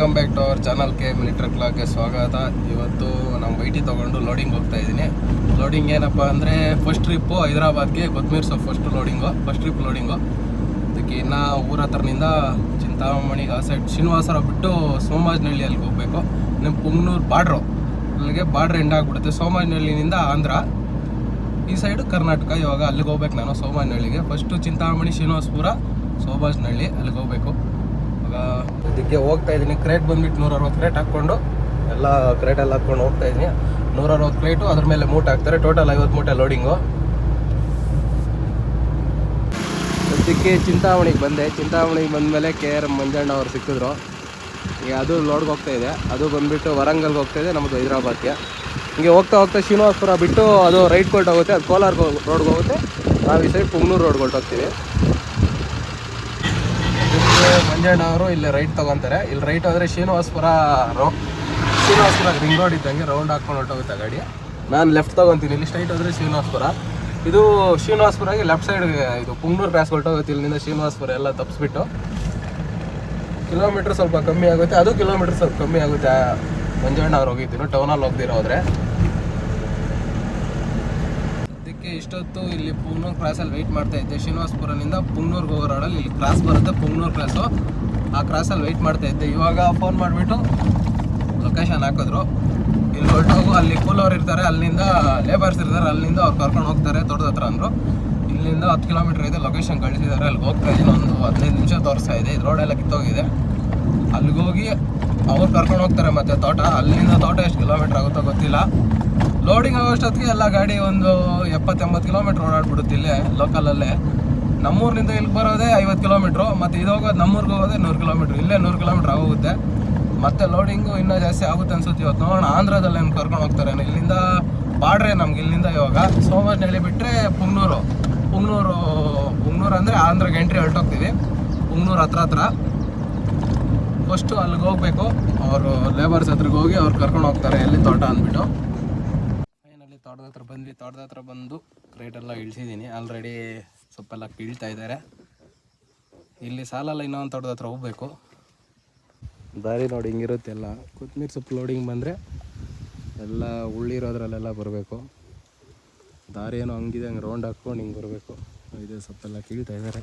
Welcome back to our channel K military ಕ್ಲಾಕ್ಗೆ ಸ್ವಾಗತ ಇವತ್ತು ನಮ್ಮ ವೈಟಿ ತೊಗೊಂಡು ಲೋಡಿಂಗ್ ಹೋಗ್ತಾ ಇದ್ದೀನಿ. ಲೋಡಿಂಗ್ ಏನಪ್ಪ ಅಂದರೆ ಫಸ್ಟ್ ಟ್ರಿಪ್ಪು ಹೈದರಾಬಾದ್ಗೆ ಕೊತ್ಮೀರ್ so first loading first trip loading ಅದಕ್ಕೆ ಇನ್ನು ಊರ ಹತ್ರನಿಂದ ಚಿಂತಾಮಣಿ, ಆ ಸೈಡ್ ಶ್ರೀನಿವಾಸರ ಬಿಟ್ಟು ಸೋಮಾಜನಹಳ್ಳಿಯಲ್ಲಿ ಹೋಗಬೇಕು. ನಮ್ಮ ಪುಂಗ್ನೂರು ಬಾಡ್ರು. ಅಲ್ಲಿಗೆ ಬಾರ್ಡ್ರ್ ಎಂಡ್ ಆಗಿಬಿಡುತ್ತೆ. ಸೋಮಾಜನಹಳ್ಳಿನಿಂದ ಆಂಧ್ರ. ಈ ಸೈಡು ಕರ್ನಾಟಕ, ಇವಾಗ ಅಲ್ಲಿಗೆ ಹೋಗ್ಬೇಕು ನಾನು ಸೋಮಾಜನಹಳ್ಳಿಗೆ ಫಸ್ಟು ಚಿಂತಾಮಣಿ, ಶ್ರೀನಿವಾಸಪುರ ಸೋಮಾಜನಹಳ್ಳಿ ಅಲ್ಲಿಗೆ ಹೋಗ್ಬೇಕು. ಇವಾಗ ಇದಕ್ಕೆ ಹೋಗ್ತಾ ಇದ್ದೀನಿ. ಕ್ರೇಟ್ ಬಂದ್ಬಿಟ್ಟು ನೂರ ಅರವತ್ತು ಕ್ರೇಟ್ ಹಾಕ್ಕೊಂಡು ಎಲ್ಲ ಕ್ರೇಟಲ್ಲಿ ಹಾಕ್ಕೊಂಡು ಹೋಗ್ತಾ ಇದ್ದೀನಿ. ನೂರ ಅರವತ್ತು ಕ್ರೇಟು ಅದ್ರ ಮೇಲೆ ಮೂಟ್ ಹಾಕ್ತಾರೆ. ಟೋಟಲ್ ಐವತ್ತು ಮೂಟೆ ಲೋಡಿಂಗು ಸದ್ಯಕ್ಕೆ ಚಿಂತಾಮಣಿಗೆ ಬಂದೆ. ಚಿಂತಾಮಣಿಗೆ ಬಂದಮೇಲೆ ಕೆ ಆರ್ ಮಂಜಣ್ಣ ಅವ್ರು ಸಿಕ್ಕಿದ್ರು. ಈಗ ಅದು ಲೋಡ್ಗೆ ಹೋಗ್ತಾ ಇದೆ. ಅದು ಬಂದುಬಿಟ್ಟು ವರಂಗಲ್ಗೆ ಹೋಗ್ತಾ ಇದೆ ನಮ್ಮದು ಹೈದರಾಬಾದ್ಗೆ. ಹಿಂಗೆ ಹೋಗ್ತಾ ಹೋಗ್ತಾ ಶ್ರೀನಿವಾಸಪುರ ಬಿಟ್ಟು ಅದು ರೈಟ್ ಕೋಲ್ಟ್ ಹೋಗುತ್ತೆ. ಅದು ಕೋಲಾರ ರೋಡ್ಗೆ ಹೋಗುತ್ತೆ. ನಾವು ಈ ಸೈಡ್ ಪುಂಗ್ನೂರು ರೋಡ್ಗೆ ಹೊರಟೋಗ್ತೀವಿ. ಮಂಜಣ್ಣ ಅವರು ಇಲ್ಲಿ ರೈಟ್ ತಗೊಂತಾರೆ. ಇಲ್ಲಿ ರೈಟ್ ಹೋದ್ರೆ ಶ್ರೀನಿವಾಸ್ಪುರ ರೋ, ಶ್ರೀನಿವಾಸ್ಪುರ ರಿಂಗ್ ರೋಡ್ ಇದ್ದಂಗೆ ರೌಂಡ್ ಹಾಕೊಂಡು ಹೊರಟೋಗುತ್ತೆ ಗಾಡಿ. ನಾನು ಲೆಫ್ಟ್ ತಗೊಂತೀನಿ. ಇಲ್ಲಿ ಸ್ಟ್ರೈಟ್ ಹೋದ್ರೆ ಶ್ರೀನಿವಾಸ್ಪುರ. ಇದು ಶ್ರೀನಿವಾಸಪುರಗೆ ಲೆಫ್ಟ್ ಸೈಡ್ ಇದು ಪುಂಗ್ನೂರು ಕ್ರಾಸ್ ಹೊರಟೋಗುತ್ತೆ. ಇಲ್ಲಿಂದ ಶ್ರೀನಿವಾಸ್ಪುರ ಎಲ್ಲ ತಪ್ಪಿಸ್ಬಿಟ್ಟು ಕಿಲೋಮೀಟ್ರ್ ಸ್ವಲ್ಪ ಕಮ್ಮಿ ಆಗುತ್ತೆ. ಅದು ಕಿಲೋಮೀಟ್ರ್ ಸ್ವಲ್ಪ ಕಮ್ಮಿ ಆಗುತ್ತೆ. ಮಂಜಣ್ಣ ಅವ್ರು ಹೋಗಿದ್ದೀನಿ ಟೌನಲ್ಲಿ ಹೋಗ್ದಿರೋ ಹೋದ್ರೆ ಇಷ್ಟೊತ್ತು ಇಲ್ಲಿ ಪುಂಗ್ನೂರು ಕ್ರಾಸಲ್ಲಿ ವೆಯ್ಟ್ ಮಾಡ್ತಾ ಇದ್ದೆ. ಶ್ರೀನಿವಾಸ್ಪುರನಿಂದ ಪುಂಗ್ನೂರ್ಗೆ ಹೋಗೋ ರೋಡಲ್ಲಿ ಇಲ್ಲಿ ಕ್ರಾಸ್ ಬರುತ್ತೆ, ಪುಂಗ್ನೂರು ಕ್ರಾಸು ಆ ಕ್ರಾಸಲ್ಲಿ ವೆಯ್ಟ್ ಮಾಡ್ತಾ ಇದ್ದೆ. ಇವಾಗ ಫೋನ್ ಮಾಡಿಬಿಟ್ಟು ಲೊಕೇಶನ್ ಹಾಕಿದ್ರು. ಇಲ್ಲಿ ಹೊರಟೋಗು, ಅಲ್ಲಿ ಕೂಲವ್ರು ಇರ್ತಾರೆ, ಅಲ್ಲಿಂದ ಲೇಬರ್ಸ್ ಇರ್ತಾರೆ, ಅಲ್ಲಿಂದ ಅವ್ರು ಕರ್ಕೊಂಡು ಹೋಗ್ತಾರೆ ತೋಟದ ಹತ್ರ ಅಂದರು. ಇಲ್ಲಿಂದ ಹತ್ತು ಕಿಲೋಮೀಟ್ರ್ ಇದೆ ಲೊಕೇಶನ್ ಕಳಿಸಿದ್ದಾರೆ ಅಲ್ಲಿ ಹೋಗ್ತಾ ಇದ್ದೀನಿ, ಒಂದು ಹದಿನೈದು ನಿಮಿಷ ತೋರಿಸ್ತಾ ಇದೆ. ಇದು ರೋಡೆಲ್ಲ ಕಿತ್ತೋಗಿದೆ. ಅಲ್ಲಿಗೆ ಹೋಗಿ ಅವ್ರು ಕರ್ಕೊಂಡು ಹೋಗ್ತಾರೆ ಮತ್ತೆ ತೋಟ. ಅಲ್ಲಿಂದ ತೋಟ ಎಷ್ಟು ಕಿಲೋಮೀಟ್ರ್ ಆಗುತ್ತೋ ಗೊತ್ತಿಲ್ಲ. ಲೋಡಿಂಗ್ ಆಗೋಷ್ಟೊತ್ತಿಗೆ ಎಲ್ಲ ಗಾಡಿ ಒಂದು ಎಪ್ಪತ್ತೆಂಬತ್ತು ಕಿಲೋಮೀಟ್ರ್ ಓಡಾಡ್ಬಿಡುತ್ತೆ ಇಲ್ಲೇ ಲೋಕಲಲ್ಲೇ ನಮ್ಮೂರಿನಿಂದ ಇಲ್ಲಿ ಬರೋದೇ ಐವತ್ತು ಕಿಲೋಮೀಟ್ರು, ಮತ್ತು ಇದು ಹೋಗೋದು ನಮ್ಮೂರಿಗೆ ಹೋಗೋದೇ ನೂರು ಕಿಲೋಮೀಟ್ರ್. ಇಲ್ಲೇ ನೂರು ಕಿಲೋಮೀಟ್ರ್ ಆಗೋಗುತ್ತೆ. ಮತ್ತೆ ಲೋಡಿಂಗು ಇನ್ನೂ ಜಾಸ್ತಿ ಆಗುತ್ತೆ ಅನ್ಸುತ್ತೆ ಇವತ್ತು. ನೋಡೋಣ, ಆಂಧ್ರದಲ್ಲಿ ಏನು ಕರ್ಕೊಂಡು ಹೋಗ್ತಾರೆ ಇಲ್ಲಿಂದ ಬಾಡ್ರೆ ನಮ್ಗೆ ಇಲ್ಲಿಂದ ಇವಾಗ. ಸೋಮವಾರನಹಳ್ಳಿ ಬಿಟ್ಟರೆ ಪುಂಗ್ನೂರು. ಪುಂಗ್ನೂರು ಪುಂಗ್ನೂರು ಅಂದರೆ ಆಂಧ್ರಗೆ ಎಂಟ್ರಿ ಹೊರಟೋಗ್ತೀವಿ. ಪುಂಗ್ನೂರು ಹತ್ರ ಹತ್ರ. ಫಸ್ಟು ಅಲ್ಲಿಗೆ ಹೋಗಬೇಕು. ಅವರು ಲೇಬರ್ಸ್ ಹತ್ರಕ್ಕೆ ಹೋಗಿ ಅವ್ರು ಕರ್ಕೊಂಡು ಹೋಗ್ತಾರೆ, ಎಲ್ಲಿ ತೋಟ ಅಂದ್ಬಿಟ್ಟು. ಬಂದ್ವಿ, ತೋಟದ ಹತ್ರ ಬಂದು ಕ್ರೇಟೆಲ್ಲ ಇಳಿಸಿದ್ದೀನಿ. ಆಲ್ರೆಡಿ ಸೊಪ್ಪೆಲ್ಲ ಕೀಳ್ತಾ ಇದ್ದಾರೆ. ಇಲ್ಲಿ ಸಾಲಲ್ಲ, ಇನ್ನೊಂದು ತೋಟದ ಹತ್ರ ಹೋಗ್ಬೇಕು. ದಾರಿ ನೋಡಿ ಹಿಂಗಿರುತ್ತೆ ಎಲ್ಲ. ಕೊತ್ತಂಬರಿ ಸೊಪ್ಪು ಲೋಡಿಂಗ್ ಬಂದರೆ ಎಲ್ಲ ಉಳ್ಳಿರೋದ್ರಲ್ಲೆಲ್ಲ ಬರಬೇಕು. ದಾರಿ ಏನೋ ಹಂಗಿದೆ, ಹಂಗೆ ರೌಂಡ್ ಹಾಕ್ಕೊಂಡು ಹಿಂಗೆ ಬರಬೇಕು. ಇದೆ ಸೊಪ್ಪೆಲ್ಲ ಕೀಳ್ತಾ ಇದ್ದಾರೆ.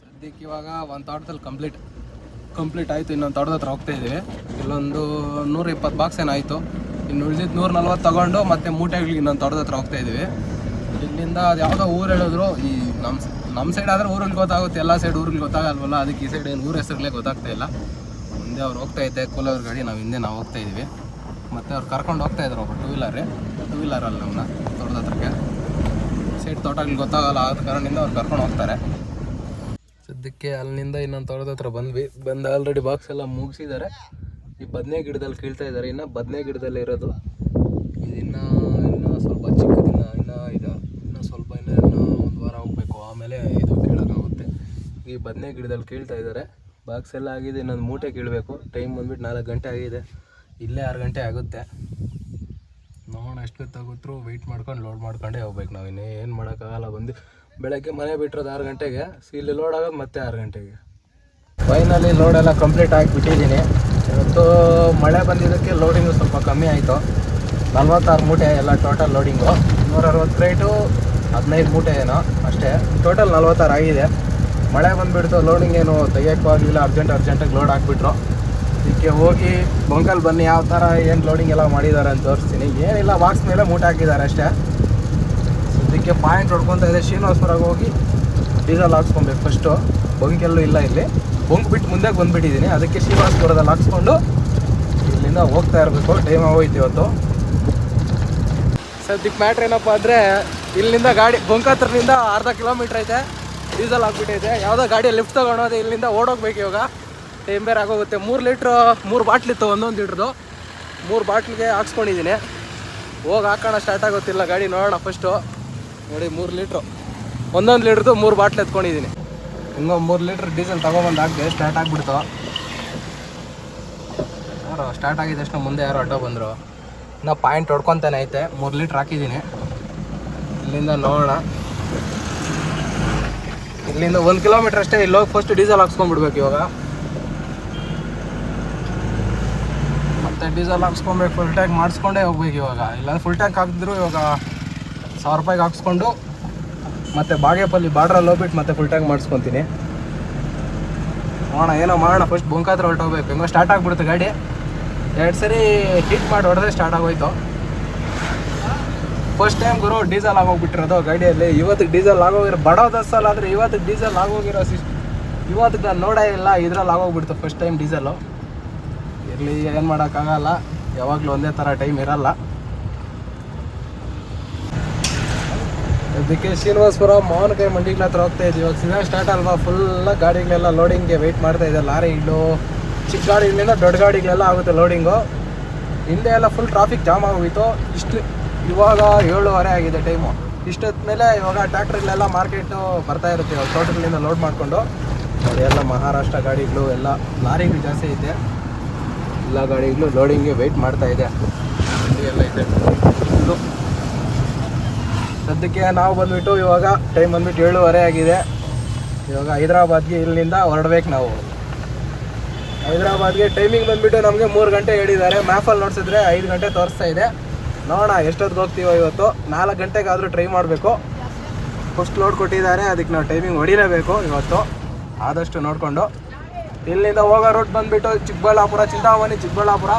ಸದ್ಯಕ್ಕೆ ಇವಾಗ ಒಂದು ತೋಟದಲ್ಲಿ ಕಂಪ್ಲೀಟ್ ಕಂಪ್ಲೀಟ್ ಆಯಿತು, ಇನ್ನೊಂದು ತೋಟದ ಹತ್ರ ಹೋಗ್ತಾ ಇದ್ದೀವಿ. ಇಲ್ಲೊಂದು ನೂರ ಇಪ್ಪತ್ತು ಬಾಕ್ಸ್ ಏನಾಯಿತು ಇನ್ನು ಉಳಿದಿದ್ದು ನೂರ ನಲ್ವತ್ತು ತಗೊಂಡು ಮತ್ತೆ ಮೂಟೆಗಳಿಗೆ ಇನ್ನೊಂದು ತೋಟದ ಹತ್ರ ಹೋಗ್ತಾ ಇದ್ದೀವಿ. ಇಲ್ಲಿಂದ ಅದು ಯಾವುದೋ ಊರು ಹೇಳಿದ್ರು, ಈ ನಮ್ಮ ನಮ್ಮ ಸೈಡ್ ಆದರೆ ಊರಲ್ಲಿ ಗೊತ್ತಾಗುತ್ತೆ, ಎಲ್ಲ ಸೈಡ್ ಊರಲ್ಲಿ ಗೊತ್ತಾಗಲ್ವಲ್ಲ, ಅದಕ್ಕೆ ಈ ಸೈಡ್ ಏನು ಊರ ಹೆಸರುಗಳೇ ಗೊತ್ತಾಗ್ತಾ ಇಲ್ಲ. ಮುಂದೆ ಅವ್ರು ಹೋಗ್ತಾ ಇದ್ದೆ, ಕೋಲಾರ ಗಾಡಿ, ನಾವು ಹಿಂದೆ ನಾವು ಹೋಗ್ತಾ ಇದ್ದೀವಿ. ಮತ್ತು ಅವ್ರು ಕರ್ಕೊಂಡು ಹೋಗ್ತಾ ಇದ್ರು ಒಬ್ಬ ಟೂ ವೀಲರ್ ಟೂ ವೀಲರಲ್ಲಿ ನಮ್ಮನ್ನ ತೋಟದ ಹತ್ರಕ್ಕೆ. ಸೈಡ್ ತೋಟಗಳು ಗೊತ್ತಾಗಲ್ಲ ಆದ ಕಾರಣದಿಂದ ಅವ್ರು ಕರ್ಕೊಂಡು ಹೋಗ್ತಾರೆ. ಸದ್ಯಕ್ಕೆ ಅಲ್ಲಿಂದ ಇನ್ನೊಂದು ತೋಟದ ಹತ್ರ ಬಂದ್ವಿ. ಬಂದು ಆಲ್ರೆಡಿ ಬಾಕ್ಸ್ ಎಲ್ಲ ಮುಗಿಸಿದ್ದಾರೆ ಈ ಬದನೆ ಗಿಡದಲ್ಲಿ ಕೀಳ್ತಾ ಇದ್ದಾರೆ ಇನ್ನು ಬದನೆ ಗಿಡದಲ್ಲಿ ಇರೋದು. ಇದು ಇನ್ನೂ ಇನ್ನೂ ಸ್ವಲ್ಪ ಚಿಕ್ಕದಿನ ಇನ್ನೂ ಇದು, ಇನ್ನೂ ಸ್ವಲ್ಪ ಇನ್ನೂ ಇನ್ನೂ ಒಂದು ವಾರ ಹೋಗ್ಬೇಕು. ಆಮೇಲೆ ಇದು ಕೀಳೋಕ್ಕಾಗುತ್ತೆ ಈ ಬದನೆ ಗಿಡದಲ್ಲಿ ಕೀಳ್ತಾ ಇದ್ದಾರೆ ಬಾಕ್ಸ್ ಎಲ್ಲ ಆಗಿದೆ. ಇನ್ನೊಂದು ಮೂಟೆ ಕೀಳಬೇಕು. ಟೈಮ್ ಬಂದ್ಬಿಟ್ಟು ನಾಲ್ಕು ಗಂಟೆ ಆಗಿದೆ. ಇಲ್ಲೇ ಆರು ಗಂಟೆ ಆಗುತ್ತೆ. ನೋಡೋಣ ಎಷ್ಟು ತಗೋತ್ರು ವೆಯ್ಟ್ ಮಾಡ್ಕೊಂಡು ಲೋಡ್ ಮಾಡ್ಕೊಂಡೇ ಹೋಗ್ಬೇಕು ನಾವು. ಇನ್ನೇ ಏನು ಮಾಡೋಕ್ಕಾಗಲ್ಲ, ಬಂದು ಬೆಳಗ್ಗೆ ಮನೆ ಬಿಟ್ಟಿರೋದು ಆರು ಗಂಟೆಗೆ, ಇಲ್ಲಿ ಲೋಡ್ ಆಗೋದು ಮತ್ತೆ ಆರು ಗಂಟೆಗೆ. ಫೈನಲಿ ಲೋಡೆಲ್ಲ ಕಂಪ್ಲೀಟ್ ಆಗಿಬಿಟ್ಟಿದ್ದೀನಿ ಇವತ್ತು ಮಳೆ ಬಂದಿದ್ದಕ್ಕೆ ಲೋಡಿಂಗು ಸ್ವಲ್ಪ ಕಮ್ಮಿ ಆಯಿತು. ನಲ್ವತ್ತಾರು ಮೂಟೆ ಎಲ್ಲ ಟೋಟಲ್ ಲೋಡಿಂಗು ನೂರ ಅರವತ್ತು ರೇಟು ಹದಿನೈದು ಮೂಟೆ ಏನೋ, ಅಷ್ಟೇ. ಟೋಟಲ್ ನಲ್ವತ್ತಾರು ಆಗಿದೆ. ಮಳೆ ಬಂದುಬಿಡ್ತು ಲೋಡಿಂಗ್ ಏನು ತೆಗಿಯೋಕ್ಕೂ ಆಗಲಿಲ್ಲ ಅರ್ಜೆಂಟ್ ಅರ್ಜೆಂಟಾಗಿ ಲೋಡ್ ಹಾಕ್ಬಿಟ್ರು. ಇದಕ್ಕೆ ಹೋಗಿ ಬಂಕಲ್ ಬನ್ನಿ, ಯಾವ ಥರ ಏನು ಲೋಡಿಂಗ್ ಎಲ್ಲ ಮಾಡಿದ್ದಾರೆ ಅಂತ ತೋರಿಸ್ತೀನಿ. ಏನಿಲ್ಲ ಬಾಕ್ಸ್ ಮೇಲೆ ಮೂಟೆ ಹಾಕಿದ್ದಾರೆ ಅಷ್ಟೇ. ಇದಕ್ಕೆ ಪಾಯಿಂಟ್ ಹೊಡ್ಕೊತಾ ಇದೆ. ಶ್ರೀನಿವಾಸ್ಪುರಾಗ ಹೋಗಿ ಡೀಸೆಲ್ ಹಾಕ್ಸ್ಕೊಬೇಕು ಫಸ್ಟು ಬಂಕೆಲ್ಲೂ ಇಲ್ಲ ಇಲ್ಲಿ. ಬಂಕ್ ಬಿಟ್ಟು ಮುಂದೆ ಬಂದುಬಿಟ್ಟಿದ್ದೀನಿ. ಅದಕ್ಕೆ ಶ್ರೀನಿವಾಸ್ಪುರದಲ್ಲಿ ಹಾಕ್ಸ್ಕೊಂಡು ಇಲ್ಲಿಂದ ಹೋಗ್ತಾ ಇರಬೇಕು. ಟೈಮ್ ಆಗೋಯ್ತು ಇವತ್ತು. ಸದ್ಯಕ್ಕೆ ಮ್ಯಾಟ್ರ್ ಏನಪ್ಪ ಅಂದರೆ ಇಲ್ಲಿಂದ ಗಾಡಿ ಬಂಕ್ ಹತ್ರದಿಂದ ಅರ್ಧ ಕಿಲೋಮೀಟ್ರ್ ಐತೆ. ಡೀಸೆಲ್ ಹಾಕ್ಬಿಟ್ಟೈತೆ. ಯಾವುದೋ ಗಾಡಿ ಲಿಫ್ಟ್ ತೊಗೊಂಡೋದೆ ಇಲ್ಲಿಂದ ಓಡೋಗ್ಬೇಕು ಇವಾಗ. ಟೈಮ್ ಬೇರೆ ಆಗೋಗುತ್ತೆ. ಮೂರು ಲೀಟ್ರು, ಮೂರು ಬಾಟ್ಲಿತ್ತು ಒಂದೊಂದು ಲೀಟ್ರದು. ಮೂರು ಬಾಟ್ಲಿಗೆ ಹಾಕ್ಸ್ಕೊಂಡಿದ್ದೀನಿ ಹೋಗಿ ಹಾಕೋಣ ಸ್ಟಾರ್ಟ್ ಆಗೋತ್ತಿಲ್ಲ ಗಾಡಿ ನೋಡೋಣ ಫಸ್ಟು ನೋಡಿ, ಮೂರು ಲೀಟ್ರು. ಒಂದೊಂದು ಲೀಟ್ರದ್ದು ಮೂರು ಬಾಟ್ಲ್ ಎತ್ಕೊಂಡಿದ್ದೀನಿ ಇನ್ನೂ ಮೂರು ಲೀಟ್ರ್ ಡೀಸೆಲ್ ತೊಗೊಬಂದು ಹಾಕಿದೆ ಸ್ಟಾರ್ಟ್ ಆಗಿಬಿಡ್ತು. ಯಾರು ಸ್ಟಾರ್ಟ್ ಆಗಿದ ತಕ್ಷಣ ಮುಂದೆ ಯಾರು ಅಡ್ಡ ಬಂದರು. ಇನ್ನೂ ಪಾಯಿಂಟ್ ಹೊಡ್ಕೊತಾನೆ ಐತೆ. ಮೂರು ಲೀಟ್ರ್ ಹಾಕಿದ್ದೀನಿ ಇಲ್ಲಿಂದ ನೋಡೋಣ. ಇಲ್ಲಿಂದ ಒಂದು ಕಿಲೋಮೀಟ್ರ್ ಅಷ್ಟೇ, ಇಲ್ಲೋಗಿ ಫಸ್ಟ್ ಡೀಸೆಲ್ ಹಾಕ್ಸ್ಕೊಂಡ್ಬಿಡ್ಬೇಕು ಇವಾಗ. ಮತ್ತೆ ಡೀಸೆಲ್ ಹಾಕ್ಸ್ಕೊಬೇಕು ಫುಲ್ ಟ್ಯಾಂಕ್ ಮಾಡಿಸ್ಕೊಂಡೇ ಹೋಗ್ಬೇಕು ಇವಾಗ. ಇಲ್ಲಾಂದ್ರೆ ಫುಲ್ ಟ್ಯಾಂಕ್ ಹಾಕಿದ್ರು ಇವಾಗ ಸಾವಿರ ರೂಪಾಯಿಗೆ ಹಾಕ್ಸ್ಕೊಂಡು ಮತ್ತು ಬಾಗೇಪಲ್ಲಿ ಬಾರ್ಡ್ರಲ್ಲಿ ಹೋಗ್ಬಿಟ್ಟು ಮತ್ತೆ ಫುಲ್ ಟ್ಯಾಂಕ್ ಮಾಡಿಸ್ಕೊತೀನಿ. ನೋಡೋಣ, ಏನೋ ಮಾಡೋಣ. ಫಸ್ಟ್ ಬುಂಕ ಹತ್ರ ಹೊರಟೋಗ್ಬೇಕು ಹೆಂಗೋ ಸ್ಟಾರ್ಟ್ ಆಗ್ಬಿಡುತ್ತೆ ಗಾಡಿ. ಎರಡು ಸರಿ ಹೀಟ್ ಮಾಡಿ ಹೊಡೆದ್ರೆ ಸ್ಟಾರ್ಟ್ ಆಗೋಯ್ತು. ಫಸ್ಟ್ ಟೈಮ್ ಗುರು ಡೀಸೆಲ್ ಆಗೋಗ್ಬಿಟ್ಟಿರೋದು ಗಾಡಿಯಲ್ಲಿ. ಇವತ್ತಿಗೆ ಡೀಸೆಲ್ ಆಗೋಗಿರೋ, ಬಡೋ ದಸ್ಸಲ್ಲ ಆದರೆ ಇವತ್ತಿಗೆ ಡೀಸೆಲ್ ಆಗೋಗಿರೋ ಸಿಸ್ಟ್ ಇವತ್ತಿಗೆ ನಾನು ನೋಡೇ ಇಲ್ಲ. ಇದ್ರಲ್ಲಿ ಆಗೋಗ್ಬಿಡ್ತು ಫಸ್ಟ್ ಟೈಮ್ ಡೀಸೆಲು ಇರಲಿ ಏನು ಮಾಡೋಕ್ಕಾಗಲ್ಲ ಯಾವಾಗಲೂ ಒಂದೇ ಥರ ಟೈಮ್ ಇರಲ್ಲ. ಅದಕ್ಕೆ ಶ್ರೀನಿವಾಸಪುರ ಮಾವನಕಾಯಿ ಮಂಡಿಗಳ ಹತ್ರ ಹೋಗ್ತಾ ಇದ್ದೀವಿ ಇವಾಗ ಸೀಸನ್ ಸ್ಟಾರ್ಟ್ ಅಲ್ವಾ? ಫುಲ್ಲ ಗಾಡಿಗಳೆಲ್ಲ ಲೋಡಿಂಗ್ಗೆ ವೆಯ್ಟ್ ಮಾಡ್ತಾ ಇದೆ. ಲಾರಿಗಳು ಚಿಕ್ಕ ಗಾಡಿಗಳಿಂದ ದೊಡ್ಡ ಗಾಡಿಗಳೆಲ್ಲ ಆಗುತ್ತೆ ಲೋಡಿಂಗು ಹಿಂದೆ ಎಲ್ಲ ಫುಲ್ ಟ್ರಾಫಿಕ್ ಜಾಮ್ ಆಗೋಯಿತು ಇಷ್ಟು, ಇವಾಗ ಏಳುವರೆ ಆಗಿದೆ ಟೈಮು ಇಷ್ಟೊತ್ಮೇಲೆ ಇವಾಗ ಟ್ಯಾಕ್ಟ್ರಿಗಳೆಲ್ಲ ಮಾರ್ಕೆಟು ಬರ್ತಾ ಇರುತ್ತೆ. ಇವಾಗ ತೋಟಗಳಿಂದ ಲೋಡ್ ಮಾಡಿಕೊಂಡು. ಎಲ್ಲ ಮಹಾರಾಷ್ಟ್ರ ಗಾಡಿಗಳು, ಎಲ್ಲ ಲಾರಿಗಳು ಜಾಸ್ತಿ ಐತೆ. ಎಲ್ಲ ಗಾಡಿಗಳು ಲೋಡಿಂಗ್ಗೆ ವೆಯ್ಟ್ ಮಾಡ್ತಾ ಇದೆ. ಸದ್ಯಕ್ಕೆ ನಾವು ಬಂದ್ಬಿಟ್ಟು ಇವಾಗ ಟೈಮ್ ಬಂದ್ಬಿಟ್ಟು ಏಳುವರೆ ಆಗಿದೆ. ಇವಾಗ ಹೈದ್ರಾಬಾದ್ಗೆ ಇಲ್ಲಿಂದ ಹೊರಡ್ಬೇಕು ನಾವು. ಹೈದ್ರಾಬಾದ್ಗೆ ಟೈಮಿಂಗ್ ಬಂದ್ಬಿಟ್ಟು ನಮಗೆ ಮೂರು ಗಂಟೆ ಹೇಳಿದ್ದಾರೆ. ಮ್ಯಾಪಲ್ಲಿ ನೋಡ್ಸಿದ್ರೆ ಐದು ಗಂಟೆ ತೋರಿಸ್ತಾ ಇದೆ. ನೋಡೋಣ ಎಷ್ಟೊತ್ತಿಗೆ ಹೋಗ್ತೀವೋ ಇವತ್ತು. ನಾಲ್ಕು ಗಂಟೆಗಾದರೂ ಟ್ರೈ ಮಾಡಬೇಕು. ಫಸ್ಟ್ ಲೋಡ್ ಕೊಟ್ಟಿದ್ದಾರೆ. ಅದಕ್ಕೆ ನಾವು ಟೈಮಿಂಗ್ ಹೊಡಿಲೇಬೇಕು ಇವತ್ತು. ಆದಷ್ಟು ನೋಡಿಕೊಂಡು. ಇಲ್ಲಿಂದ ಹೋಗೋ ರೂಟ್ ಬಂದುಬಿಟ್ಟು ಚಿಕ್ಕಬಳ್ಳಾಪುರ, ಚಿಂತಾಮಣಿ, ಚಿಕ್ಕಬಳ್ಳಾಪುರ.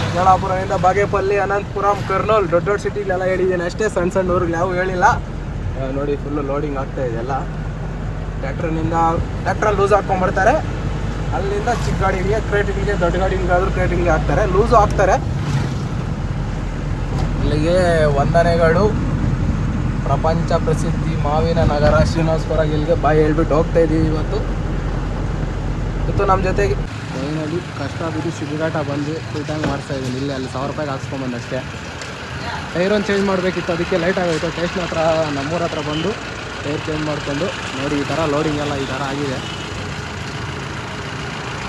ಚಿಕ್ಕಬಳ್ಳಾಪುರದಿಂದ ಬಾಗೇಪಲ್ಲಿ, ಅನಂತಪುರಂ, ಕರ್ನೂಲ್ ದೊಡ್ಡ ದೊಡ್ಡ ಸಿಟಿಲೆಲ್ಲ ಹೇಳಿದ್ದೀನಿ ಅಷ್ಟೇ. ಸಣ್ಣ ಸಣ್ಣ ಊರಿಗೆ ಯಾವ ಹೇಳಿಲ್ಲ. ನೋಡಿ ಫುಲ್ಲು ಲೋಡಿಂಗ್ ಆಗ್ತಾ ಇದೆ ಎಲ್ಲ. ಟ್ಯಾಕ್ಟ್ರಿನಿಂದ ಟ್ಯಾಕ್ಟ್ರಲ್ಲಿ ಲೂಸ್ ಹಾಕ್ಕೊಂಡ್ಬರ್ತಾರೆ ಅಲ್ಲಿಂದ ಚಿಕ್ಕ ಗಾಡಿಗಳಿಗೆ ಕ್ರೇಟಿಗಳಿಗೆ ದೊಡ್ಡ ಗಾಡಿಗಳಿಗಾದ್ರೂ ಕ್ರೇಟಿಗಳಿಗೆ ಹಾಕ್ತಾರೆ. ಲೂಸು ಹಾಕ್ತಾರೆ. ಇಲ್ಲಿಗೆ ವಂದನೆಗಳು. ಪ್ರಪಂಚ ಪ್ರಸಿದ್ಧಿ, ಮಾವಿನ ನಗರ, ಶ್ರೀನಿವಾಸಪುರ, ಇಲ್ಲಿಗೆ ಬಾಯಿ ಹೇಳ್ಬಿಟ್ಟು ಹೋಗ್ತಾ ಇದ್ದೀವಿ ಇವತ್ತು. ಇವತ್ತು ನಮ್ಮ ಜೊತೆಗೆ. ಟ್ರೈನಲ್ಲಿ ಕಷ್ಟ ಬಿದ್ದು ಶಿಬಿರಾಟ ಬಂದು ಫುಲ್ ಟ್ಯಾಂಕ್ ಮಾಡಿಸ್ತಾ ಇದ್ದೀನಿ. ಇಲ್ಲಿ ಅಲ್ಲಿ ಸಾವಿರ ರೂಪಾಯಿಗೆ ಹಾಕ್ಸ್ಕೊಂಬಂದು ಅಷ್ಟೇ ಟೈರ್ ಒಂದು ಚೇಂಜ್ ಮಾಡಬೇಕಿತ್ತು. ಅದಕ್ಕೆ ಲೈಟ್ ಆಗೋಯ್ತು. ಟೇಸ್ಟ್ನ ಹತ್ರ ನಮ್ಮೂರ ಹತ್ರ ಬಂದು ಟೈರ್ ಚೇಂಜ್ ಮಾಡಿಕೊಂಡು ನೋಡಿ ಈ ಥರ ಲೋಡಿಂಗ್ ಎಲ್ಲ ಈ ಥರ ಆಗಿದೆ.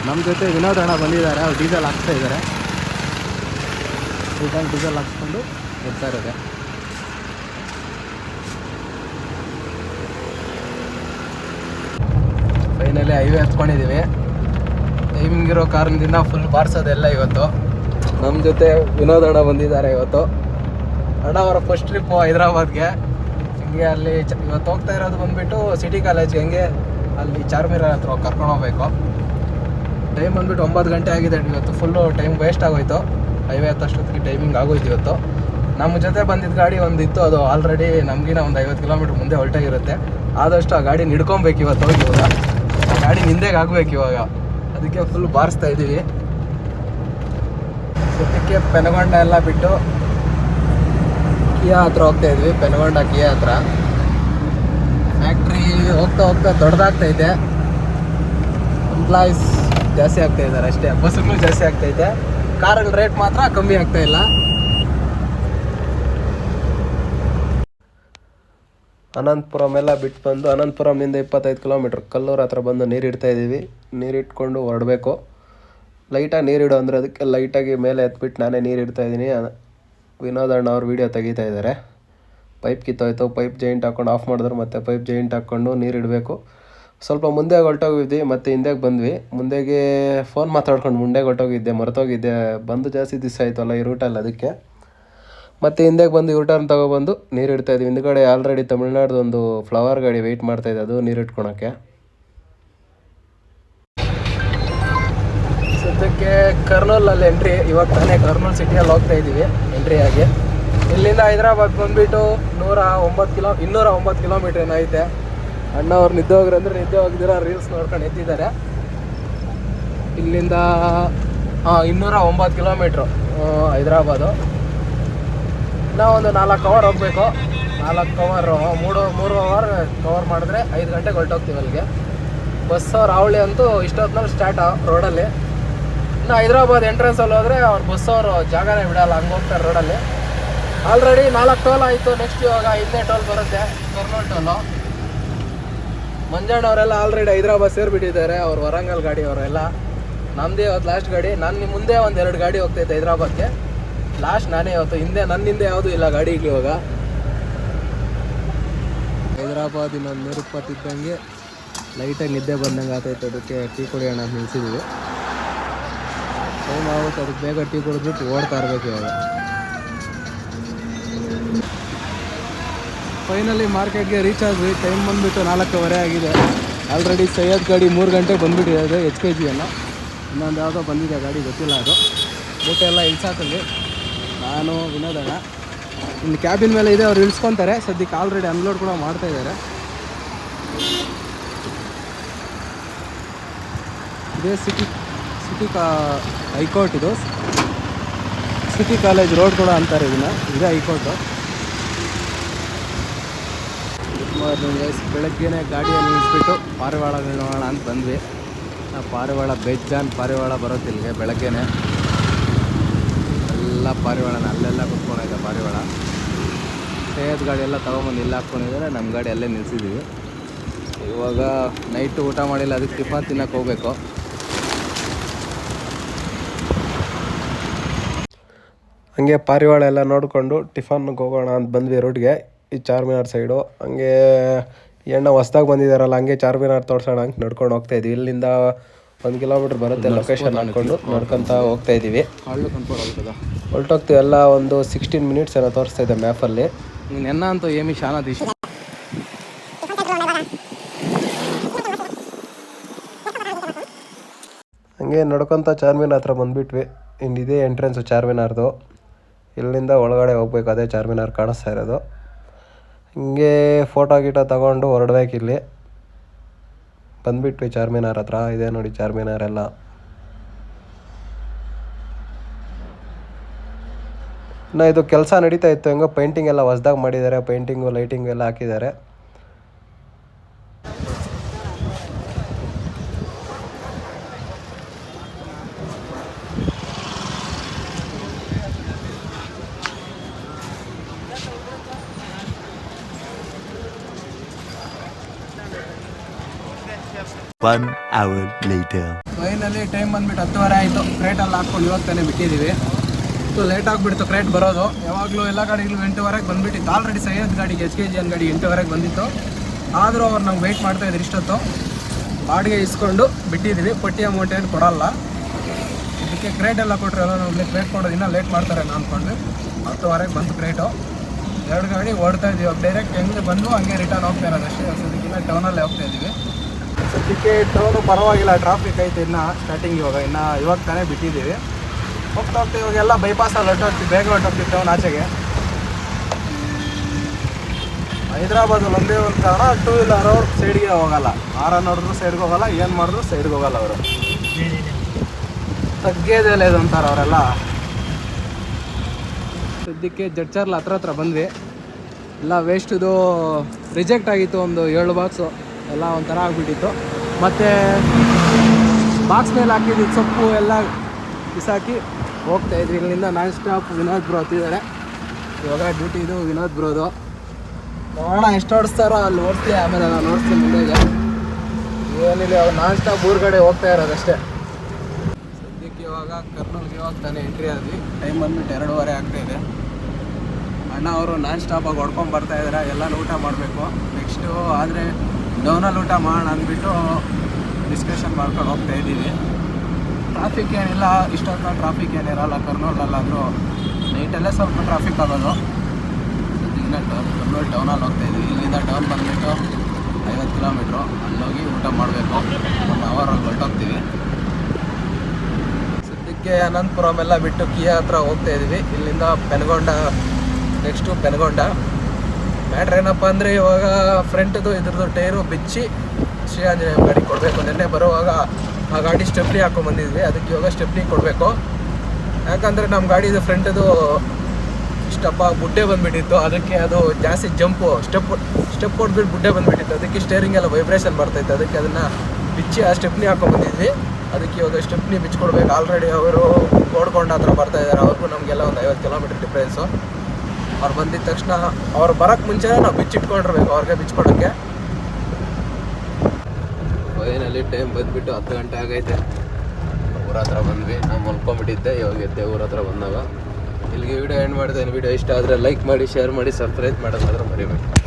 ನಮ್ಮ ಜೊತೆ ವಿನೋದ್ ಅಣ್ಣ ಬಂದಿದ್ದಾರೆ. ಅವ್ರು ಡೀಸೆಲ್ ಹಾಕ್ತಾ ಇದ್ದಾರೆ. ಫುಲ್ ಟ್ಯಾಂಕ್ ಡೀಸೆಲ್ ಹಾಕ್ಸ್ಕೊಂಡು ಬರ್ತಾ ಇರೋದೆ. Finally highway ಹತ್ಕೊಂಡಿದ್ದೀವಿ. ಟೈಮಿಂಗ್ ಇರೋ ಕಾರಣದಿಂದ ಫುಲ್ ಬಾರಿಸೋದೆಲ್ಲ ಇವತ್ತು. ನಮ್ಮ ಜೊತೆ ವಿನೋದ್ ಅಣ್ಣ ಬಂದಿದ್ದಾರೆ ಇವತ್ತು. ಅಣ್ಣ ಅವರ ಫಸ್ಟ್ ಟ್ರಿಪ್ಪು ಹೈದರಾಬಾದ್ಗೆ. ಹಿಂಗೆ ಅಲ್ಲಿ ಚ ಇವತ್ತು ಹೋಗ್ತಾ ಇರೋದು ಬಂದ್ಬಿಟ್ಟು ಸಿಟಿ ಕಾಲೇಜ್ಗೆ ಹಂಗೆ ಅಲ್ಲಿ ಚಾರ್ಮಿರ ಹತ್ರ ಕರ್ಕೊಂಡು ಹೋಗ್ಬೇಕು. ಟೈಮ್ ಬಂದ್ಬಿಟ್ಟು ಒಂಬತ್ತು ಗಂಟೆ ಆಗಿದೆ ಇವತ್ತು. ಫುಲ್ಲು ಟೈಮ್ ವೇಸ್ಟ್ ಆಗೋಯ್ತು. ಹೈವೇ ಹತ್ತಷ್ಟೊತ್ತಿಗೆ ಟೈಮಿಂಗ್ ಆಗೋಯ್ತು ಇವತ್ತು. ನಮ್ಮ ಜೊತೆ ಬಂದಿದ್ದ ಗಾಡಿ ಒಂದಿತ್ತು. ಅದು ಆಲ್ರೆಡಿ ನಮಗಿನ ಒಂದು ಐವತ್ತು ಕಿಲೋಮೀಟ್ರ್ ಮುಂದೆ ಹೊರಟಾಗಿರುತ್ತೆ ಆದಷ್ಟು ಆ ಗಾಡಿ ನಿಡ್ಕೊಬೇಕು ಇವತ್ತು ಹೋಗಿ ಇವಾಗ. ಗಾಡಿ ನಿಂದೆಗೆ ಆಗ್ಬೇಕು ಇವಾಗ. ಅದಕ್ಕೆ ಫುಲ್ ಬಾರಿಸ್ತಾ ಇದ್ದೀವಿ. ಸದ್ಯಕ್ಕೆ ಪೆನಗೊಂಡ ಎಲ್ಲ ಬಿಟ್ಟು ಕಿಯಾ ಹತ್ರ ಹೋಗ್ತಾ ಇದ್ವಿ, ಪೆನಗೊಂಡ ಕಿಯಾ ಹತ್ರ. ಫ್ಯಾಕ್ಟ್ರಿ ಹೋಗ್ತಾ ಹೋಗ್ತಾ ಇದೆ. ಎಂಪ್ಲಾಯೀಸ್ ಜಾಸ್ತಿ ಆಗ್ತಾ ಇದ್ದಾರೆ ಅಷ್ಟೇ ಬಸ್ಗಳು ಜಾಸ್ತಿ ಆಗ್ತಾ ಇದೆ. ಕಾರ್ಗಳ ರೇಟ್ ಮಾತ್ರ ಕಮ್ಮಿ ಆಗ್ತಾ ಇಲ್ಲ. ಅನಂತಪುರಂ ಎಲ್ಲ ಬಿಟ್ಟು ಬಂದು ಅನಂತಪುರಂನಿಂದ ಇಪ್ಪತ್ತೈದು ಕಿಲೋಮೀಟ್ರ್ ಕಲ್ಲೂರು ಹತ್ರ ಬಂದು ನೀರಿಡ್ತಾ ಇದ್ದೀವಿ. ನೀರು ಇಟ್ಕೊಂಡು ಹೊರಡಬೇಕು. ಲೈಟಾಗಿ ನೀರಿಡು ಅಂದರೆ ಅದಕ್ಕೆ ಲೈಟಾಗಿ ಮೇಲೆ ಎತ್ಬಿಟ್ಟು ನಾನೇ ನೀರಿಡ್ತಾ ಇದ್ದೀನಿ. ವಿನೋದ್ ಅಣ್ಣ ಅವ್ರು ವೀಡಿಯೋ ತೆಗಿತಾ ಇದ್ದಾರೆ. ಪೈಪ್ ಕಿತ್ತೋಯ್ತು. ಪೈಪ್ ಜೈಂಟ್ ಹಾಕ್ಕೊಂಡು ಆಫ್ ಮಾಡಿದ್ರು ಮತ್ತೆ ಪೈಪ್ ಜೈಂಟ್ ಹಾಕ್ಕೊಂಡು ನೀರಿಡಬೇಕು ಸ್ವಲ್ಪ ಮುಂದೆ ಹೊರಟೋಗಿದ್ವಿ ಮತ್ತು ಹಿಂದೆಗೆ ಬಂದ್ವಿ. ಮುಂದೆಗೆ ಫೋನ್ ಮಾತಾಡ್ಕೊಂಡು ಮುಂದೆ ಹೊರಟೋಗಿದ್ದೆ. ಮರೆತೋಗಿದ್ದೆ. ಬಂದು ಜಾಸ್ತಿ ದಿವಸ ಆಯಿತಲ್ಲ ಈ ರೂಟಲ್ಲಿ ಅದಕ್ಕೆ. ಮತ್ತೆ ಹಿಂದೆಗೆ ಬಂದು ಯೂ ಟರ್ನ್ ತೊಗೊಬಂದು ನೀರು ಇಡ್ತಾ ಇದ್ದೀವಿ. ಹಿಂದ್ಗಡೆ ಆಲ್ರೆಡಿ ತಮಿಳ್ನಾಡ್ದೊಂದು ಫ್ಲವರ್ ಗಾಡಿ ವೆಯ್ಟ್ ಮಾಡ್ತಾ ಇದೆ. ಅದು ನೀರು ಇಟ್ಕೊಳಕ್ಕೆ ಸದ್ಯಕ್ಕೆ ಕರ್ನೂಲಲ್ಲಿ ಎಂಟ್ರಿ ಇವಾಗ ತಾನೇ ಕರ್ನೂಲ್ ಸಿಟಿಯಲ್ಲಿ ಹೋಗ್ತಾ ಇದ್ದೀವಿ ಎಂಟ್ರಿ ಆಗಿ. ಇಲ್ಲಿಂದ ಹೈದರಾಬಾದ್ ಬಂದುಬಿಟ್ಟು ನೂರ ಒಂಬತ್ತು ಕಿಲೋ, ಇನ್ನೂರ ಒಂಬತ್ತು ಕಿಲೋಮೀಟ್ರ್ ಏನೈತೆ ಅಣ್ಣ ಅವ್ರು ನಿದ್ದೆ ಹೋಗ್ರಿ ಅಂದ್ರೆ ನಿದ್ದೆ ಹೋಗಿದ್ದೀರ ರೀಲ್ಸ್ ನೋಡ್ಕೊಂಡು ಎತ್ತಿದ್ದಾರೆ ಇಲ್ಲಿಂದ ಹಾಂ ಇನ್ನೂರ ಒಂಬತ್ತು ಕಿಲೋಮೀಟ್ರು ಹೈದ್ರಾಬಾದು. ನಾವು ಒಂದು ನಾಲ್ಕು ಅವರ್ ಹೋಗಬೇಕು. ನಾಲ್ಕು ಅವರ್ ಮೂರು ಮೂರು ಅವರ್ ಕವರ್ ಮಾಡಿದ್ರೆ ಐದು ಗಂಟೆಗೆ ಹೊರಟೋಗ್ತೀವಿ ಅಲ್ಲಿಗೆ. ಬಸ್ ಅವ್ರು ಅವಳಿ ಅಂತೂ ಇಷ್ಟೊತ್ತಿನಲ್ಲಿ ಸ್ಟಾರ್ಟ್ ರೋಡಲ್ಲಿ ಇನ್ನು ಹೈದ್ರಾಬಾದ್ ಎಂಟ್ರೆನ್ಸಲ್ಲಿ ಹೋದರೆ ಅವ್ರು ಬಸ್ ಅವರು ಜಾಗನೇ ಬಿಡೋಲ್ಲ, ಹಂಗೆ ಹೋಗ್ತಾರೆ ರೋಡಲ್ಲಿ ಆಲ್ರೆಡಿ ನಾಲ್ಕು ಟೋಲ್ ಆಯಿತು ನೆಕ್ಸ್ಟ್ ಇವಾಗ ಐದನೇ ಟೋಲ್ ಬರುತ್ತೆ ಕರ್ನೂಲ್ ಟೋಲು ಮಂಜಣ್ಣವರೆಲ್ಲ ಆಲ್ರೆಡಿ ಹೈದ್ರಾಬಾದ್ ಸೇರಿಬಿಟ್ಟಿದ್ದಾರೆ, ಅವ್ರು ವರಂಗಲ್ ಗಾಡಿ ಅವರೆಲ್ಲ. ನಮ್ಮದೇ ಇವತ್ತು ಲಾಸ್ಟ್ ಗಾಡಿ, ನಾನು ನಿಮ್ಮ ಮುಂದೆ ಒಂದು ಎರಡು ಗಾಡಿ ಹೋಗ್ತೈತೆ ಹೈದ್ರಾಬಾದ್ಗೆ. ಲಾಸ್ಟ್ ನಾನೇ ಇವತ್ತು ಹಿಂದೆ ನನ್ನ ಹಿಂದೆ ಯಾವುದೂ ಇಲ್ಲ ಗಾಡಿ ಇಲ್ಲಿ ಇವಾಗ. ಹೈದರಾಬಾದ್ ಇನ್ನೊಂದು ನೂರ ಇಪ್ಪತ್ತಿದ್ದಂಗೆ ಲೈಟಾಗಿ ನಿದ್ದೆ ಬಂದಂಗೆ ಆತೈತೆ. ಅದಕ್ಕೆ ಟೀ ಕುಡಿಯೋಣ ಅಂತ ನಿಲ್ಸಿದ್ವಿ. ಟೈಮ್ ಆಗುತ್ತೆ, ಅದಕ್ಕೆ ಬೇಗ ಟೀ ಕುಡಿದ್ಬಿಟ್ಟು ಓಡ್ತಾ ಇರ್ಬೇಕು ಇವಾಗ. ಫೈನಲಿ ಮಾರ್ಕೆಟ್ಗೆ ರೀಚ್ ಆದ್ವಿ ಟೈಮ್ ಬಂದುಬಿಟ್ಟು ನಾಲ್ಕೂವರೆ ಆಗಿದೆ. ಆಲ್ರೆಡಿ ಸೈಯದ್ ಗಾಡಿ ಮೂರು ಗಂಟೆಗೆ ಬಂದುಬಿಟ್ಟಿದೆ, ಅದು ಎಚ್ ಕೆ ಜಿಯನ್ನು ಇನ್ನೊಂದು ಯಾವುದೋ ಬಂದಿದೆ ಗಾಡಿ, ಗೊತ್ತಿಲ್ಲ ಅದು. ಮೂಟೆ ಎಲ್ಲ ಇಳ್ಸಾಕಲ್ಲಿ ನಾನು ವಿನೋದಣ್ಣ ಇನ್ನು ಕ್ಯಾಬಿನ್ ಮೇಲೆ ಇದೆ, ಅವ್ರು ಇಳಿಸ್ಕೊತಾರೆ. ಸದ್ಯಕ್ಕೆ ಆಲ್ರೆಡಿ ಅನ್ಲೋಡ್ ಕೂಡ ಮಾಡ್ತಾ ಇದ್ದಾರೆ. ಇದೇ ಸಿಟಿ ಸಿಟಿ ಕಾ ಹೈಕೋರ್ಟ್ ಇದು. ಸಿಟಿ ಕಾಲೇಜ್ ರೋಡ್ ಕೂಡ ಅಂತಾರೆ ಇದನ್ನು. ಇದೇ ಹೈಕೋರ್ಟು ಗುಡ್ ಮಾರ್ನಿಂಗ್ ಬೆಳಗ್ಗೆನೇ ಗಾಡಿಯಲ್ಲಿ ನಿಲ್ಲಿಸ್ಬಿಟ್ಟು ಪಾರಿವಾಳ ನೋಡೋಣ ಅಂತ ಬಂದ್ವಿ. ಪಾರಿವಾಳ ಬೆಜ್ಜಾನ್ ಪಾರಿವಾಳ ಬರೋದಿಲ್ಲ ಬೆಳಗ್ಗೆನೆ. ಎಲ್ಲ ಪಾರಿವಾಳನ ಅಲ್ಲೆಲ್ಲ ಕುತ್ಕೊಂಡೈತೆ ಪಾರಿವಾಳ. ಸೇಜ್ ಗಾಡಿ ಎಲ್ಲ ತೊಗೊಂಬಂದು ಇಲ್ಲಿ ಹಾಕ್ಕೊಂಡಿದ್ದಾರೆ ನಮ್ಮ ಗಾಡಿ ಅಲ್ಲೇ ನಿಲ್ಸಿದ್ದೀವಿ. ಇವಾಗ ನೈಟು ಊಟ ಮಾಡಿಲ್ಲ ಅದಕ್ಕೆ ಟಿಫನ್ ತಿನ್ನಕ್ಕೆ ಹೋಗ್ಬೇಕು. ಹಂಗೆ ಪಾರಿವಾಳ ಎಲ್ಲ ನೋಡಿಕೊಂಡು ಟಿಫನ್ಗೆ ಹೋಗೋಣ ಅಂತ ಬಂದ್ವಿ ರೋಡ್ಗೆ ಈ ಚಾರ್ಮಿನಾರ್ ಸೈಡು. ಹಂಗೆ ಎಣ್ಣೆ ಹೊಸ್ದಾಗಿ ಬಂದಿದ್ದಾರಲ್ಲ ಹಂಗೆ ಚಾರ್ಮಿನಾರ್ ತೋರ್ಸೋಣ ಹಂಗೆ ನಡ್ಕೊಂಡು ಹೋಗ್ತಾ ಇದ್ವಿ. ಇಲ್ಲಿಂದ ಒಂದು ಕಿಲೋಮೀಟ್ರ್ ಬರುತ್ತೆ ಲೊಕೇಶನ್ ಅಂದ್ಕೊಂಡು ನೋಡ್ಕೊತ ಹೋಗ್ತಾ ಇದ್ದೀವಿ. ಹೊರಟೋಗ್ತೀವಿ ಎಲ್ಲ ಒಂದು ಸಿಕ್ಸ್ಟೀನ್ ಮಿನಿಟ್ಸ್ ಎಲ್ಲ ತೋರಿಸ್ತಾ ಇದೆ ಮ್ಯಾಪಲ್ಲಿ ನೆನ್ನ ಅಂತೂ ಏಮಿ ಶಾನಾದೀಶ್ ಹಂಗೆ ನಡ್ಕೊತ ಚಾರ್ಮಿನಾರ್ ಹತ್ರ ಬಂದ್ಬಿಟ್ವಿ. ಇದೇ ಎಂಟ್ರೆನ್ಸು ಚಾರ್ಮಿನಾರ್ದು. ಇಲ್ಲಿಂದ ಒಳಗಡೆ ಹೋಗ್ಬೇಕು, ಅದೇ ಚಾರ್ಮಿನಾರ್ ಕಾಣಿಸ್ತಾ ಇರೋದು. ಹಿಂಗೆ ಫೋಟೋ ಗೀಟೋ ತಗೊಂಡು ಹೊರಡ್ಬೇಕಿಲ್ಲಿ. ಬಂದ್ಬಿಟ್ವಿ ಚಾರ್ಮಿನಾರ್ ಹತ್ರ. ಇದೆ ನೋಡಿ ಚಾರ್ಮಿನಾರ್ ಎಲ್ಲ. ಇನ್ನು ಇದು ಕೆಲಸ ನಡೀತಾ ಇತ್ತು ಹೆಂಗೋ ಪೇಂಟಿಂಗ್ ಎಲ್ಲ ಹೊಸ್ದಾಗಿ ಮಾಡಿದ್ದಾರೆ ಪೇಂಟಿಂಗು ಲೈಟಿಂಗ್ ಎಲ್ಲ ಹಾಕಿದ್ದಾರೆ. One hour later. Finally time ಬಂದ್ಬಿಟ್ಟು ಹತ್ತುವರೆ ಆಯಿತು. ಕ್ರೇಟಲ್ಲಿ ಹಾಕ್ಕೊಂಡು ಇವಾಗ ತಾನೇ ಬಿಟ್ಟಿದ್ದೀವಿ. ಸೊ ಲೇಟ್ ಆಗಿಬಿಡ್ತು ಕ್ರೇಟ್ ಬರೋದು. ಯಾವಾಗಲೂ ಎಲ್ಲ ಗಾಡಿಗಳು ಎಂಟುವರೆಗೆ ಬಂದುಬಿಟ್ಟಿತ್ತು. ಆಲ್ರೆಡಿ ಸೈಯದ್ ಗಾಡಿಗೆ ಎಚ್ ಕೆ ಜಿ ಎನ್ ಗಾಡಿ ಎಂಟುವರೆಗೆ ಬಂದಿತ್ತು. ಆದರೂ ಅವ್ರು ನಮ್ಗೆ ವೆಯ್ಟ್ ಮಾಡ್ತಾ ಇದ್ರು ಇಷ್ಟೊತ್ತು. ಬಾಡಿಗೆ ಇಸ್ಕೊಂಡು ಬಿಟ್ಟಿದ್ದೀವಿ ಪಟ್ಟಿ ಅಮೌಂಟ್ ಏನು ಕೊಡಲ್ಲ. ಇದಕ್ಕೆ ಕ್ರೇಟ್ ಎಲ್ಲ ಕೊಟ್ಟರೆ ಎಲ್ಲ ನಾವು ಕ್ರೇಟ್ ಇನ್ನೂ ಲೇಟ್ ಮಾಡ್ತಾರೆ ನಾನು ಅಂದ್ಕೊಂಡು ಹತ್ತುವರೆಗೆ ಬಂತು ಕ್ರೇಟು ಎರಡು ಗಾಡಿ ಓಡ್ತಾ ಇದ್ದೀವಿ ಡೈರೆಕ್ಟ್ ಹೆಂಗೆ ಬಂದು ಹಂಗೆ ರಿಟರ್ನ್ ಹೋಗ್ತಾ ಇರೋದು ಅಷ್ಟೇ. ಸದ್ಯಕ್ಕಿನ್ನ ಟೌನಲ್ಲೇ ಹೋಗ್ತಾ ಇದ್ದೀವಿ ಸದ್ಯಕ್ಕೆ ಟೌನು ಪರವಾಗಿಲ್ಲ. ಟ್ರಾಫಿಕ್ ಐತೆ ಇನ್ನು ಸ್ಟಾರ್ಟಿಂಗ್ ಇವಾಗ. ಇನ್ನು ಇವಾಗ ತಾನೇ ಬಿಟ್ಟಿದ್ದೀವಿ. ಹೋಗ್ತಾ ಹೋಗ್ತಾ ಇವಾಗ ಎಲ್ಲ ಬೈಪಾಸಲ್ಲಿ ಹೊರಟೋಗ್ತೀವಿ ಬೇಗ ಹೊರಟೋಗ್ತೀವಿ ಟೌನ್ ಆಚೆಗೆ. ಹೈದ್ರಾಬಾದ್ ಒಂದೇ ಒಂದು ಕಾರಣ ಟೂ ವೀಲರ್ ಅವ್ರು ಸೈಡ್ಗೆ ಹೋಗಲ್ಲ. ಆರ ನೋಡಿದ್ರು ಸೈಡ್ಗೆ ಹೋಗಲ್ಲ, ಏನು ಮಾಡಿದ್ರು ಸೈಡ್ಗೆ ಹೋಗಲ್ಲ ಅವರು. ತಗ್ಗೇದೆಲೆ ಇದು ಅಂತಾರೆ ಅವರೆಲ್ಲ. ಸದ್ಯಕ್ಕೆ ಜಡ್ಚರ್ಲ ಹತ್ರ ಹತ್ರ ಬಂದ್ವಿ. ಎಲ್ಲ ವೇಸ್ಟ್ದು ರಿಜೆಕ್ಟ್ ಆಗಿತ್ತು ಒಂದು ಏಳು ಬಾಕ್ಸು ಎಲ್ಲ ಒಂಥರ ಆಗಿಬಿಟ್ಟಿತ್ತು. ಮತ್ತು ಬಾಕ್ಸ್ ಮೇಲೆ ಹಾಕಿದ್ದು ಸೊಪ್ಪು ಎಲ್ಲ ಬಿಸಾಕಿ ಹೋಗ್ತಾ ಇದ್ವಿ. ಇಲ್ಲಿಂದ ನಾನ್ ಸ್ಟಾಪ್ ವಿನೋದ್ ಬ್ರೋ ಹತ್ತಿದ್ದಾರೆ ಇವಾಗ ಡ್ಯೂಟಿ ಇದು ವಿನೋದ್ ಬ್ರೋದು. ನೋಡೋಣ ಎಷ್ಟು ಓಡಿಸ್ತಾರೋ ಅಲ್ಲಿ ಓಡಿಸ್ತೀವಿ ಆಮೇಲೆ ನಾನು ನೋಡ್ತೀನಿ ಮುಂದೆ ಏನಿಲ್ಲ, ಇವಾಗ ನಾನ್ ಸ್ಟಾಪ್ ಊರ್ಗಡೆ ಹೋಗ್ತಾ ಇರೋದಷ್ಟೇ ಸದ್ಯಕ್ಕೆ ಇವಾಗ ಕರ್ನೂಲ್ಗೆ ಇವಾಗ ತಾನೇ ಎಂಟ್ರಿ ಆದ್ವಿ. ಟೈಮ್ ಬಂದ್ಬಿಟ್ಟು ಎರಡೂವರೆ ಇದೆ. ಅಣ್ಣ ಅವರು ನಾನ್ ಸ್ಟಾಪಾಗಿ ಹೊಡ್ಕೊಂಡು ಬರ್ತಾ ಇದ್ದಾರೆ ಎಲ್ಲನೂ ಊಟ ಮಾಡಬೇಕು. ನೆಕ್ಸ್ಟು ಆದರೆ ಡೌನಲ್ಲಿ ಊಟ ಮಾಡೋಣ ಅಂದ್ಬಿಟ್ಟು ಡಿಸ್ಕಷನ್ ಮಾಡ್ಕೊಂಡು ಹೋಗ್ತಾ ಇದ್ದೀವಿ. ಟ್ರಾಫಿಕ್ ಏನಿಲ್ಲ ಇಷ್ಟೊತ್ತು ಟ್ರಾಫಿಕ್ ಏನಿರಲ್ಲ ಕರ್ನೂಲಲ್ಲಾದರೂ. ನೈಟಲ್ಲೇ ಸ್ವಲ್ಪ ಟ್ರಾಫಿಕ್ ಆಗೋದು. ಸದ್ಯಕ್ಕೆ ಕರ್ನೂಲ್ ಟೌನಲ್ಲಿ ಹೋಗ್ತಾಯಿದ್ವಿ ಇಲ್ಲಿಂದ ಟೌನ್ ಬಂದುಬಿಟ್ಟು ಐವತ್ತು ಕಿಲೋಮೀಟ್ರು ಅಲ್ಲೋಗಿ ಊಟ ಮಾಡಬೇಕು. ಒಂದು ಅವರ್ ಹೊರಟೋಗ್ತೀವಿ. ಸದ್ಯಕ್ಕೆ ಅನಂತಪುರಂ ಎಲ್ಲ ಬಿಟ್ಟು ಕಿಯಾ ಹತ್ರ ಹೋಗ್ತಾ ಇದ್ದೀವಿ ಇಲ್ಲಿಂದ ಪೆನಗೊಂಡ ನೆಕ್ಸ್ಟು ಪೆನಗೊಂಡ. ಮ್ಯಾಟ್ರ್ ಏನಪ್ಪ ಅಂದರೆ ಇವಾಗ ಫ್ರಂಟ್ದು ಇದ್ರದ್ದು ಟೈರು ಬಿಚ್ಚಿ ಶ್ರೀ ಗಾಡಿ ಕೊಡಬೇಕು. ನಿನ್ನೆ ಬರುವಾಗ ಆ ಗಾಡಿ ಸ್ಟೆಪ್ನಿ ಹಾಕೊಂಡು ಬಂದಿದ್ವಿ ಅದಕ್ಕೆ ಇವಾಗ ಸ್ಟೆಪ್ನಿ ಕೊಡಬೇಕು. ಯಾಕಂದರೆ ನಮ್ಮ ಗಾಡಿದು ಫ್ರಂಟದು ಸ್ಟೆಪ್ಪ ಗುಡ್ಡೆ ಬಂದುಬಿಟ್ಟಿತ್ತು, ಅದಕ್ಕೆ ಅದು ಜಾಸ್ತಿ ಜಂಪು ಸ್ಟೆಪ್ ಸ್ಟೆಪ್ ಹೊಡೆದ್ಬಿಟ್ಟು ಗುಡ್ಡೆ ಬಂದುಬಿಟ್ಟಿತ್ತು, ಅದಕ್ಕೆ ಸ್ಟೇರಿಂಗ್ ಎಲ್ಲ ವೈಬ್ರೇಷನ್ ಬರ್ತಾಯಿತ್ತು, ಅದಕ್ಕೆ ಅದನ್ನು ಬಿಚ್ಚಿ ಆ ಸ್ಟೆಪ್ನಿ ಹಾಕೊಂಡು ಬಂದಿದ್ವಿ ಅದಕ್ಕೆ ಇವಾಗ ಸ್ಟೆಪ್ನಿ ಬಿಚ್ಕೊಡ್ಬೇಕು. ಆಲ್ರೆಡಿ ಅವರು ಓಡ್ಕೊಂಡು ಹತ್ರ ಬರ್ತಾ ಇದ್ದಾರೆ ಅವ್ರಿಗೂ ನಮಗೆಲ್ಲ ಒಂದು ಐವತ್ತು ಕಿಲೋಮೀಟ್ರ್ ಡಿಫ್ರೆನ್ಸು ಅವ್ರು ಬಂದಿದ ತಕ್ಷಣ, ಅವ್ರು ಬರೋಕ್ಕೆ ಮುಂಚೆ ನಾವು ಬಿಚ್ಚಿಟ್ಕೊಂಡಿರ್ಬೇಕು, ಅವ್ರಿಗೆ ಬಿಚ್ಕೊಡೋಕ್ಕೆ ಫೈನಲ್ಲಿ ಟೈಮ್ ಬಂದುಬಿಟ್ಟು ಹತ್ತು ಗಂಟೆ ಆಗೈತೆ. ಊರ ಹತ್ರ ಬಂದ್ವಿ. ನಾವು ಮಲ್ಕೊಂಬಿಟ್ಟಿದ್ದೆ ಇವಾಗ ಎದ್ದೆ ಊರ ಹತ್ರ ಬಂದಾಗ. ಇಲ್ಲಿಗೆ ವಿಡಿಯೋ ಎಂಡ್ ಮಾಡ್ತೇನೆ. ವಿಡಿಯೋ ಇಷ್ಟ ಆದರೆ ಲೈಕ್ ಮಾಡಿ ಶೇರ್ ಮಾಡಿ ಸಬ್ಸ್ಕ್ರೈಬ್ ಮಾಡೋದಾದ್ರೆ ಮರಿಬೇಡಿ.